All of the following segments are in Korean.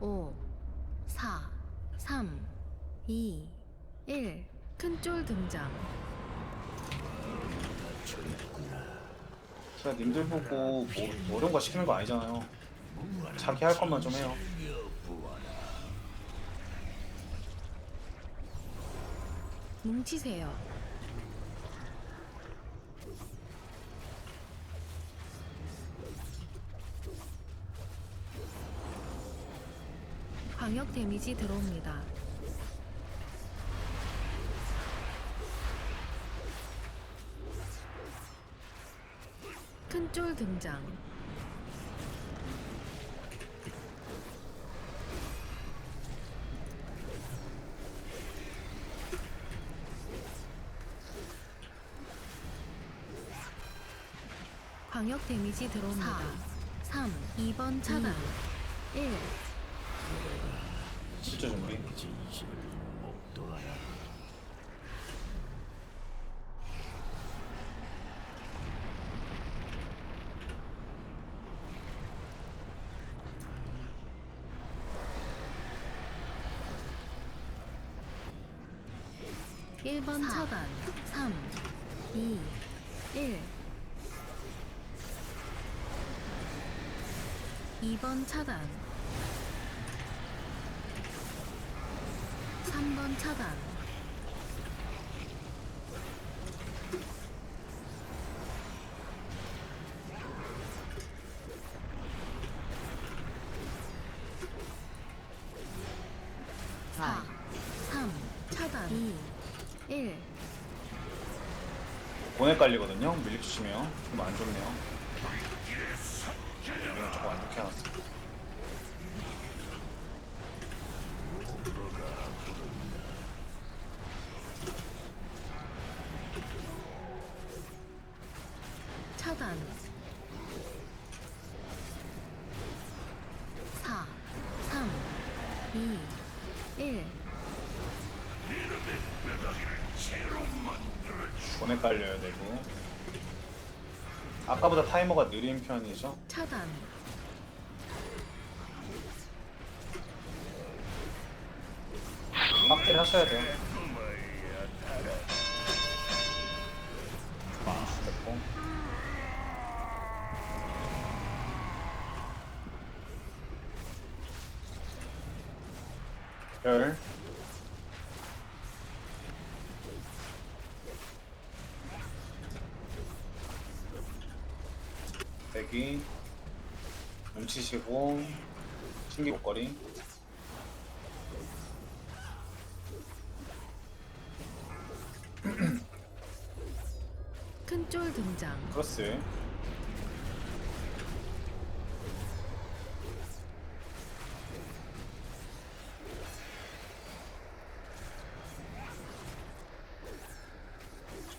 5, 4, 3, 2, 1. 큰 쫄 등장. 제가 님들 보고 뭐, 어려운 거 시키는 거 아니잖아요. 자기 할 것만 좀 해요. 뭉치세요. 광역 데미지 들어옵니다. 큰 쫄 등장. 광역 데미지 들어옵니다. 3, 2번 차단. 1. 진짜 준비. 일번 차단 3, 2, 1 2번 차단 3번 차단 사, 3, 차단 2, 1 고뇌 깔리거든요. 밀립 주시면 좀안 좋네요. 이건 조금 안 좋게 해놨어. 차단 4 3 2 1 고뇌 깔려야 되고. 아까보다 타이머가 느린 편이죠. 차단 빡딜 하셔야 돼요. 대기. 뭉치시고. 신기 목걸이. 큰 쫄 등장 크로스.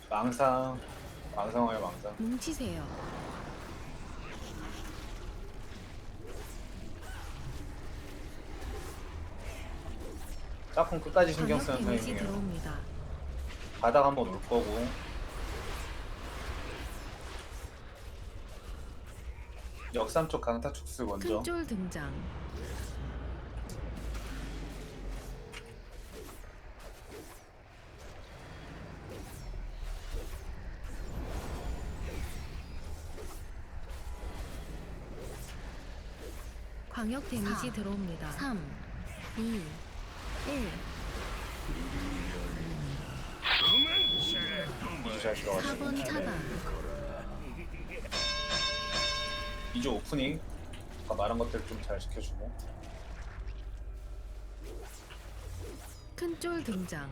망상. 망상화요, 망상. 뭉치세요 짝꿍 끝까지 신경 쓰는 데미지 타이밍이에요. 들어옵니다 바닥 한번 올 거고. 역삼 쪽 강타 축스 먼저. 큰쫄 등장 광역 데미지 들어옵니다 3 2 1 이주 잘 들어가시고. 4번 차단 2주 오프닝. 아까 말한 것들 좀 잘 지켜주고. 큰 쫄 등장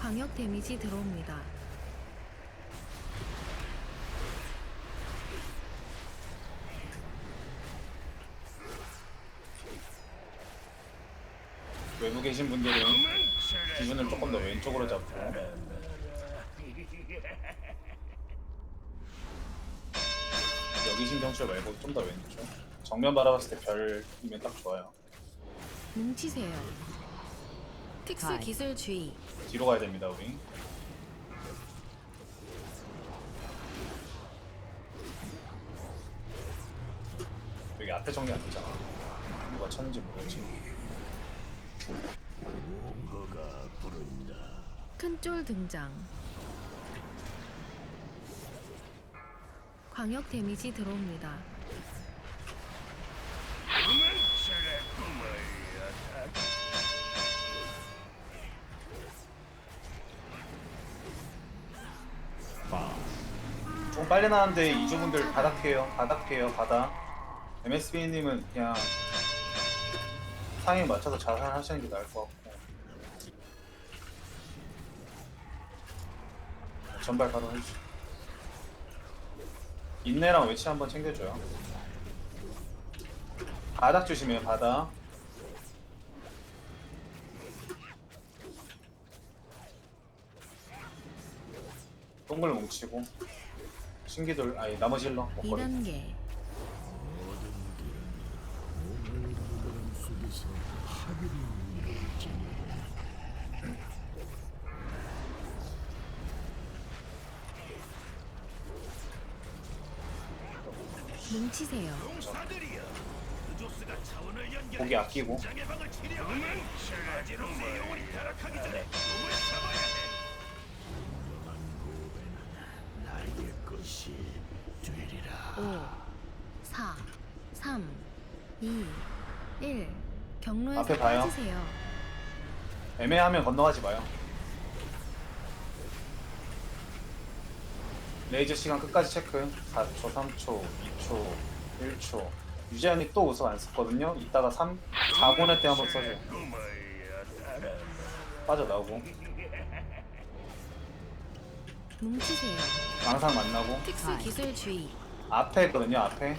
광역 데미지 들어옵니다 외부 계신 분들은 기준을 조금 더 왼쪽으로 잡고. 여기 신경줄 말고 좀 더 왼쪽. 정면 바라봤을 때 별이면 딱 좋아요. 뭉치세요 특수 기술 주의 뒤로 가야 됩니다, 우리. 여기 앞에 정리 안 되잖아. 누가 쳤는지 모르겠지. 큰 쫄 등장. 광역 데미지 들어옵니다. 좀 빨리 나왔는데 이주분들 바닥해요. 바닥해요. 바닥. MSB님은 그냥 상에 맞춰서 자살하시는 게 나을 것 같고. 전발 바로 해주죠. 인내랑 외치 한번 챙겨줘요. 바닥 조심해요. 바닥. 동글 뭉치고 신기돌 아니 나머지 힐러 먹거리 2단계. 뭉치세요. 고기 아끼고 오, 사, 삼, 이, 일. 경로에서 앞에 봐요. 빠지세요. 애매하면 건너가지 마요 레이저 시간 끝까지 체크 4초 3초 2초 1초 유재현이 또 우석 안 썼거든요 이따가 3 4분의 때 한번 써줘요 빠져나오고 뭉치세요. 망상 만나고 특수 기술 주의. 앞에 있거든요 앞에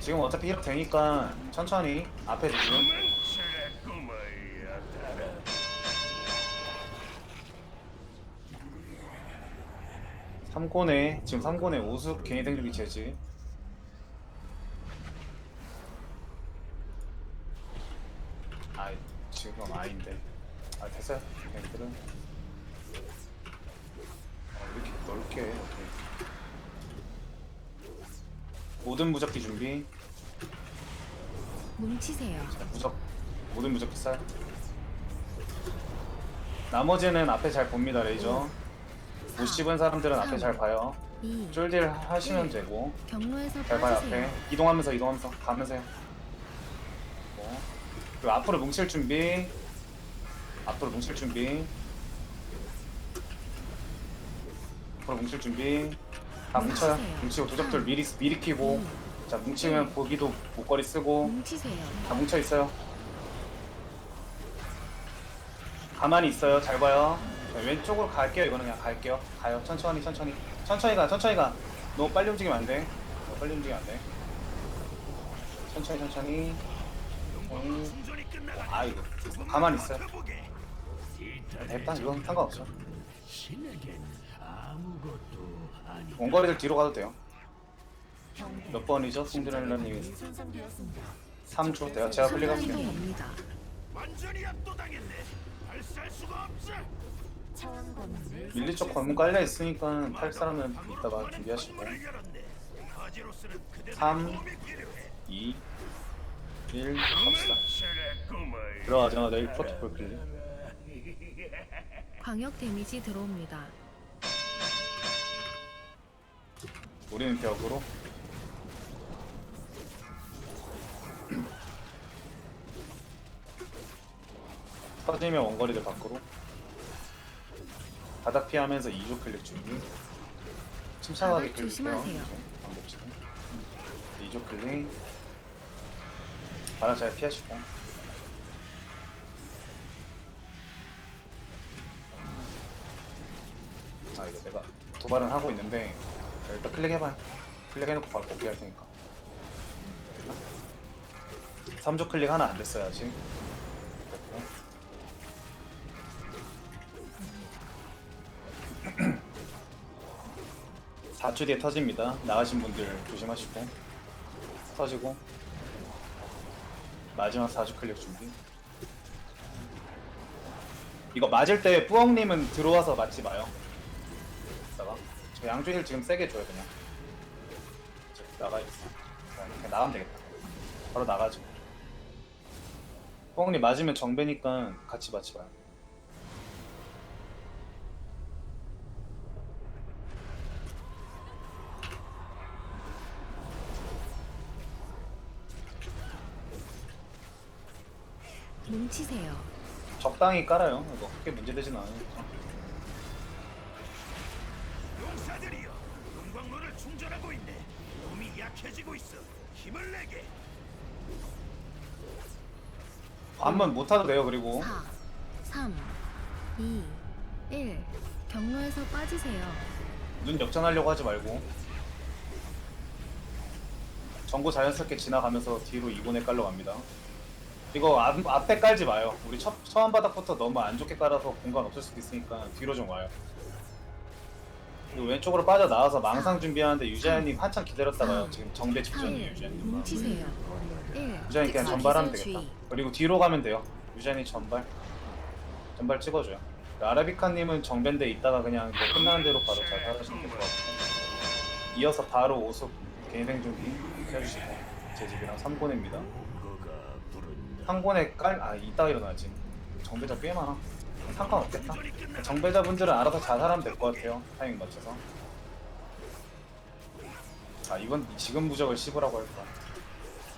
지금 어차피 힐업 되니까 천천히 앞에 지금 삼고네 지금 삼고네 오숙 개인 생존기 제지. 아 지금 아닌데. 아 됐어요. 걔들은 아, 이렇게 넓게 해, 어떻게 모든 무적기 준비. 뭉치세요. 자, 무적 모든 무적기 쌀. 나머지는 앞에 잘 봅니다 레이저. 못 씹은 사람들은 앞에 잘 봐요. 2. 쫄딜 하시면 되고. 경로에서 잘 봐요 빠지세요. 앞에 이동하면서 이동하면서 가면서요. 뭐. 그리고 앞으로 뭉칠 준비. 앞으로 뭉칠 준비. 앞으로 뭉칠 준비 다 뭉쳐요 뭉치세요. 뭉치고 도적들 미리 미리 키고 자 뭉치면 보기도 목걸이 쓰고 뭉치세요. 다 뭉쳐 있어요. 가만히 있어요. 잘 봐요. 자, 왼쪽으로 갈게요. 이거는 그냥 갈게요. 가요. 천천히, 천천히. 천천히 가, 천천히 가. 너무 빨리 움직이면 안 돼. 너무 빨리 움직이면 안 돼. 천천히, 천천히. 천천히. 아, 이거. 가만히 있어요. 됐다. 이건 상관없어. 원거리들 뒤로 가도 돼요. 몇 번이죠? 신드렐라님이 3초. 내가 제가 클릭할게요. 완전히 압도당했네. 발사할 수가 없어. 밀리 쪽 관문 깔려 있으니까 탈 사람은 이따가 준비하시고 열었네. 가지로스는 그대 3 도움이 필요해. 2 1 갑시다 들어가자마자 1 프로토콜 클릭 광역 데미지 들어옵니다. 우리는 벽으로. 터지면 원거리들 밖으로. 바닥 피하면서 2조 클릭 준비. 침착하게 바닥 클릭해요. 조심하세요. 방법치고 2조 클릭. 바닥 잘 피하시고. 아 이거 내가 도발은 하고 있는데 일단 클릭해봐요. 클릭해놓고 바로 복귀할 테니까. 3조 클릭 하나 안 됐어요 됐고. 사초 뒤에 터집니다. 나가신 분들 조심하시고 터지고. 마지막 4주 클릭 준비. 이거 맞을 때 뿌엉님은 들어와서 맞지 마요 저 양쪽을 지금 세게 줘요 그냥 저 나가 있어 그냥 나가면 되겠다 바로 나가죠. 뽕님 맞으면 정배니까 같이 맞지 마요. 뭉치세요. 적당히 깔아요. 이거 크게 문제되진 않으니까. 충전하고 있네. 몸이 약해지고 있어. 힘을 내게. 반만 못 하도 돼요. 그리고 4, 3, 2, 1. 경로에서 빠지세요. 눈 역전하려고 하지 말고 전구 자연스럽게 지나가면서 뒤로 2분에 깔러 갑니다. 이거 앞, 앞에 깔지 마요. 우리 첫, 처음 바닥부터 너무 안 좋게 깔아서 공간 없을 수도 있으니까 뒤로 좀 와요. 그리고 왼쪽으로 빠져나와서 망상 준비하는데 유자연님 한참 기다렸다가요. 지금 정배 4, 직전이에요, 1. 유자연님. 뭉치세요. 1. 유자연이 그냥 전발하면 되겠다. 그리고 뒤로 가면 돼요. 유자연이 전발. 전발 찍어줘요. 아라비카님은 정밴데 있다가 그냥 뭐 끝나는 대로 바로 잘 살아주시면 될것 같고 이어서 바로 오숙 개인 생존기 해주시고 제 집이랑 3고뇌입니다 뭐가 부른다. 상고뇌 깔.. 아 이따 일어나지 정배자 꽤 많아 상관없겠다. 정배자분들은 알아서 잘 살아면 될 것 같아요 타이밍 맞춰서. 아 이건 지금 무적을 씹으라고 할 거야.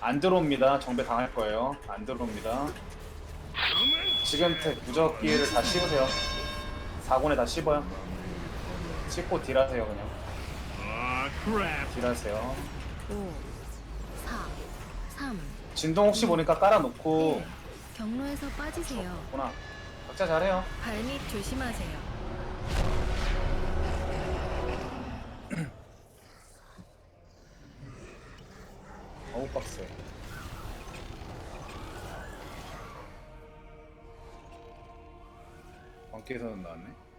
안 들어옵니다. 정배 당할 거예요. 안 들어옵니다. 지금 태 무적 기회를 다 씹으세요. 4권에 다 씹어요. 씹고 딜하세요 그냥. 딜하세요. 5, 4, 3, 진동 혹시 보니까 깔아놓고 1. 경로에서 빠지세요. 구나 각자 잘해요. 발밑 조심하세요. 어우 빡세 광기에서는 나왔네